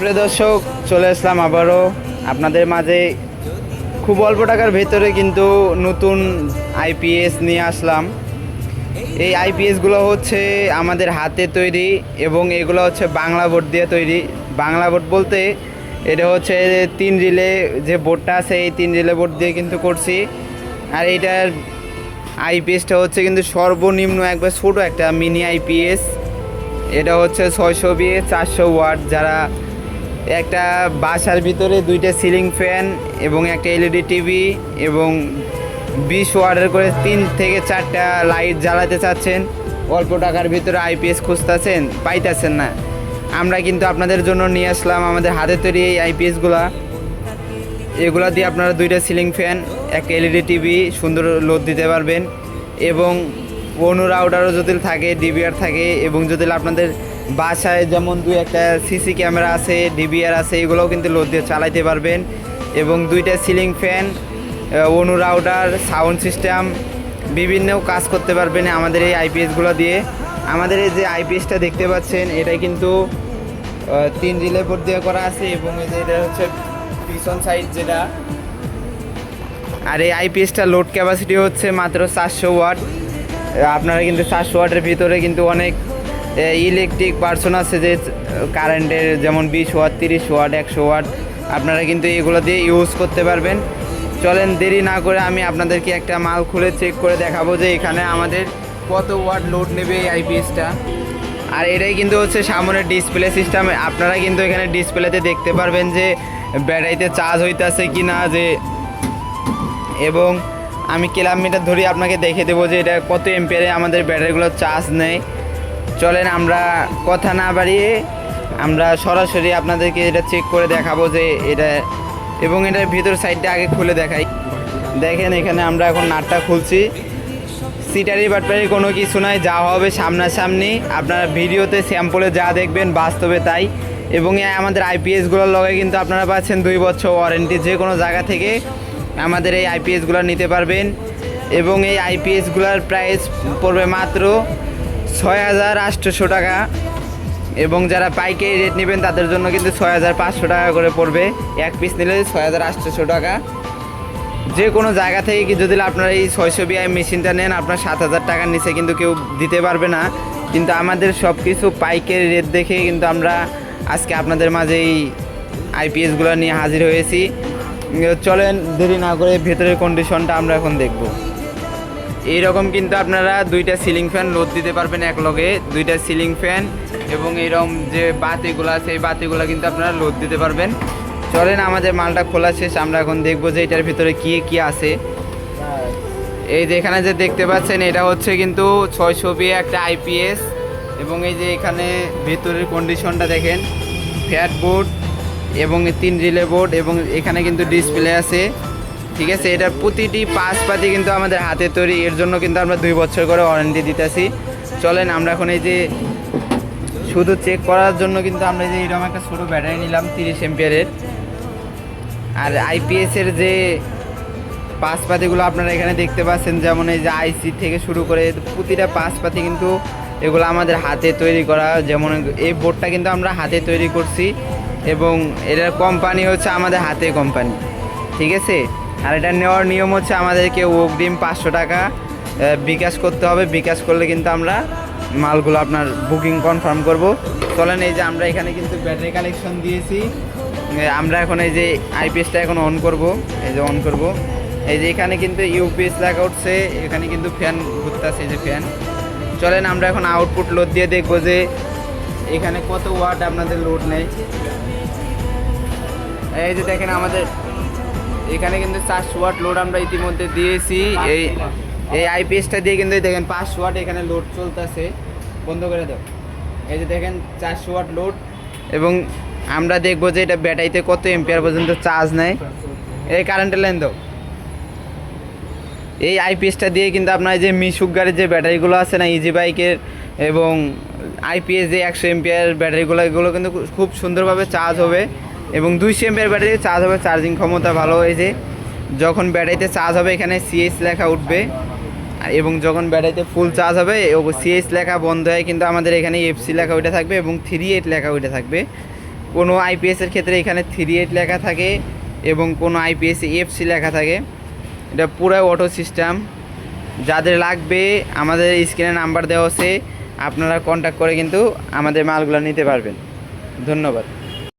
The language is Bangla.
প্রিয় দর্শক, চলে আসলাম আবারও। আপনাদের মাঝে খুব অল্প টাকার ভেতরে কিন্তু নতুন আইপিএস নিয়ে আসলাম। এই আইপিএসগুলো হচ্ছে আমাদের হাতে তৈরি এবং এগুলো হচ্ছে বাংলা বোর্ড দিয়ে তৈরি। বাংলা বোর্ড বলতে এটা হচ্ছে তিন রিলে যে বোর্ডটা আছে, এই তিন রিলে বোর্ড দিয়ে কিন্তু করছি। আর এইটার আইপিএসটা হচ্ছে কিন্তু সর্বনিম্ন একবার ছোটো একটা মিনি আইপিএস এটা হচ্ছে ছয়শো বিয়ে চারশো ওয়াট। যারা একটা বাসার ভিতরে দুইটা সিলিং ফ্যান এবং একটা এলইডি টিভি এবং বিশ ওয়াটের করে তিন থেকে চারটা লাইট জ্বালাতে চাচ্ছেন। অল্প টাকার ভিতরে আইপিএস খুঁজতেছেন, পাইতেছেন না। আমরা কিন্তু আপনাদের জন্য নিয়ে আসলাম আমাদের হাতে তৈরি এই আইপিএসগুলা এগুলা দিয়ে আপনারা দুইটা সিলিং ফ্যান, একটা এলইডি টিভি, সুন্দর লোড দিতে পারবেন। এবং অনু রাউটারও যদি থাকে ডিবিআর থাকে এবং যদি আপনাদের বাসায় যেমন দুই একটা সিসি ক্যামেরা আছে ডিবিআর আছে, এগুলোও কিন্তু লোড দিয়ে চালাইতে পারবেন। এবং দুইটা সিলিং ফ্যান অনু রাউটার সাউন্ড সিস্টেম বিভিন্ন কাজ করতে পারবেন আমাদের এই আইপিএসগুলো দিয়ে। আমাদের এই যে আইপিএসটা দেখতে পাচ্ছেন, এটা কিন্তু তিন রিলে বোর্ড দিয়ে করা আছে এবং এই যে এটা হচ্ছে পিছন সাইড যেটা। আর এই আইপিএসটা লোড ক্যাপাসিটি হচ্ছে মাত্র চারশো ওয়াট। আপনারা কিন্তু চারশো ওয়াটের ভিতরে কিন্তু অনেক ইলেকট্রিক পার্সন আছে যে কারেন্টের যেমন বিশ ওয়াট তিরিশ ওয়াট একশো ওয়াট আপনারা কিন্তু এগুলো দিয়ে ইউজ করতে পারবেন। চলেন, দেরি না করে আমি আপনাদেরকে একটা মাল খুলে চেক করে দেখাবো যে এখানে আমাদের কত ওয়াট লোড নেবে এই আইপিএসটা আর এটাই কিন্তু হচ্ছে সামনের ডিসপ্লে সিস্টেম আপনারা কিন্তু এখানে ডিসপ্লেতে দেখতে পারবেন যে, ব্যাটারিতে চার্জ হইতেছে কি না যে, এবং আমি কিলোমিটার ধরে আপনাকে দেখে দেবো যে এটা কত এম্পিয়ারে আমাদের ব্যাটারিগুলো চার্জ নেয়। চলেন, আমরা কথা না বাড়িয়ে আমরা সরাসরি আপনাদেরকে এটা চেক করে দেখাবো যে এটা এবং এটার ভিতর সাইডটা আগে খুলে দেখাই। দেখেন, এখানে আমরা এখন নাটটা খুলছি। সিটারি বাটপারি কোনো কিছু নয় যা হবে সামনাসামনি। আপনারা ভিডিওতে স্যাম্পলে যা দেখবেন বাস্তবে তাই। এবং আমাদের আইপিএসগুলোর লগে কিন্তু আপনারা পাচ্ছেন দুই বছর ওয়ারেন্টি যে কোনো জায়গা থেকে আমাদের এই আইপিএসগুলো নিতে পারবেন। এবং এই আইপিএসগুলোর প্রাইস পড়বে মাত্র ছয় হাজার আটশোশো টাকা। এবং যারা পাইকারি রেট নেবেন, তাদের জন্য কিন্তু ছয় হাজার পাঁচশো টাকা করে পড়বে। এক পিস নিলে ছয় হাজার আটশোশো টাকা। যে কোনো জায়গা থেকে যদি আপনারা এই ছয়শো বিআই মেশিনটা নেন, আপনার সাত হাজার টাকার নিচে কিন্তু কেউ দিতে পারবে না। কিন্তু আমাদের সব কিছু পাইকারি রেট দেখে কিন্তু আমরা আজকে আপনাদের মাঝে এই আইপিএসগুলো নিয়ে হাজির হয়েছি। চলেন, দেরি না করে ভেতরের কন্ডিশনটা আমরা এখন দেখব। এইরকম কিন্তু আপনারা দুইটা সিলিং ফ্যান লোড দিতে পারবেন এক লগে দুইটা সিলিং ফ্যান এবং এইরকম যে বাতিগুলো আছে, এই বাতিগুলো কিন্তু আপনারা লোড দিতে পারবেন। চলেন, আমাদের মালটা খোলা শেষ। আমরা এখন দেখব যে এটার ভিতরে কি কি আছে। এই যে এখানে যে দেখতে পাচ্ছেন, এটা হচ্ছে কিন্তু ছয়শো বি একটা আইপিএস এবং এই যে এখানে ভেতরের কন্ডিশনটা দেখেন ফ্যাট বোর্ড এবং তিন রিলে বোর্ড এবং এখানে কিন্তু ডিসপ্লে আছে। ঠিক আছে, এটার প্রতিটি পাশ পাতি কিন্তু আমাদের হাতে তৈরি। এর জন্য কিন্তু আমরা দুই বছর করে ওয়ারেন্টি দিতেছি। চলেন, আমরা এখন এই যে শুধু চেক করার জন্য কিন্তু আমরা যে এরকম একটা ছোটো ব্যাটারি নিলাম, তিরিশ এম্পিয়ারের আর আইপিএস এর যে পাশপাতিগুলো আপনারা এখানে দেখতে পাচ্ছেন, যেমন এই যে আইসি থেকে শুরু করে প্রতিটা পাশপাতি কিন্তু এগুলো আমাদের হাতে তৈরি করা, যেমন এই বোর্ডটা কিন্তু আমরা হাতে তৈরি করছি। এবং এটার কোম্পানি হচ্ছে আমাদের হাতে কোম্পানি ঠিক আছে? আর এটা নেওয়ার নিয়ম হচ্ছে আমাদেরকে অগ্রিম পাঁচশো টাকা বিকাশ করতে হবে। বিকাশ করলে কিন্তু আমরা মালগুলো আপনার বুকিং কনফার্ম করব। চলেন এই যে আমরা এখানে কিন্তু ব্যাটারি কালেকশন দিয়েছি। আমরা এখন এই যে আইপিএসটা এখন অন করব। এই যে অন করব। এই যে এখানে কিন্তু ইউপিএস লেখা উঠছে। এখানে কিন্তু ফ্যান ঘুরতেছে, এই যে ফ্যান চলেন আমরা এখন আউটপুট লোড দিয়ে দেখব যে এখানে কত ওয়াট আপনাদের লোড নেয়। এই যে দেখেন আমাদের এখানে কিন্তু চারশো ওয়াট লোড আমরা ইতিমধ্যে দিয়েছি। এই এই আইপিএসটা দিয়ে কিন্তু দেখেন পাঁচশো ওয়াট এখানে লোড চলতেছে। বন্ধ করে দাও। এই যে দেখেন চারশো ওয়াট লোড এবং আমরা দেখব যে এটা ব্যাটারিতে কত এম্পিয়ার পর্যন্ত চার্জ নেয়। এই কারেন্টের লাইন দাও। এই আইপিএসটা দিয়ে কিন্তু আপনার যে মিশুক গাড়ির যে ব্যাটারিগুলো আছে না ইজি বাইকের এবং আইপিএস যে একশো এমপিয়ার ব্যাটারিগুলো, এগুলো কিন্তু খুব সুন্দরভাবে চার্জ হবে। এবং দুইশো এমপের ব্যাটারিতে চার্জ হবে চার্জিং ক্ষমতা ভালো হয়েছে। যখন ব্যাটারিতে চার্জ হবে, এখানে সিএস লেখা উঠবে। এবং যখন ব্যাটারিতে ফুল চার্জ হবে সিএস লেখা বন্ধ হয় কিন্তু আমাদের এখানে এফসি লেখা ওইটা থাকবে এবং থ্রি এইট লেখা ওইটা থাকবে। কোনো আইপিএসের ক্ষেত্রে এখানে থ্রি এইট লেখা থাকে এবং কোনো আইপিএস এফসি লেখা থাকে। এটা পুরো অটো সিস্টেম যাদের লাগবে, আমাদের স্ক্রিনে নাম্বার দেওয়া আছে। আপনারা কন্ট্যাক্ট করে কিন্তু আমাদের মালগুলো নিতে পারবেন। ধন্যবাদ।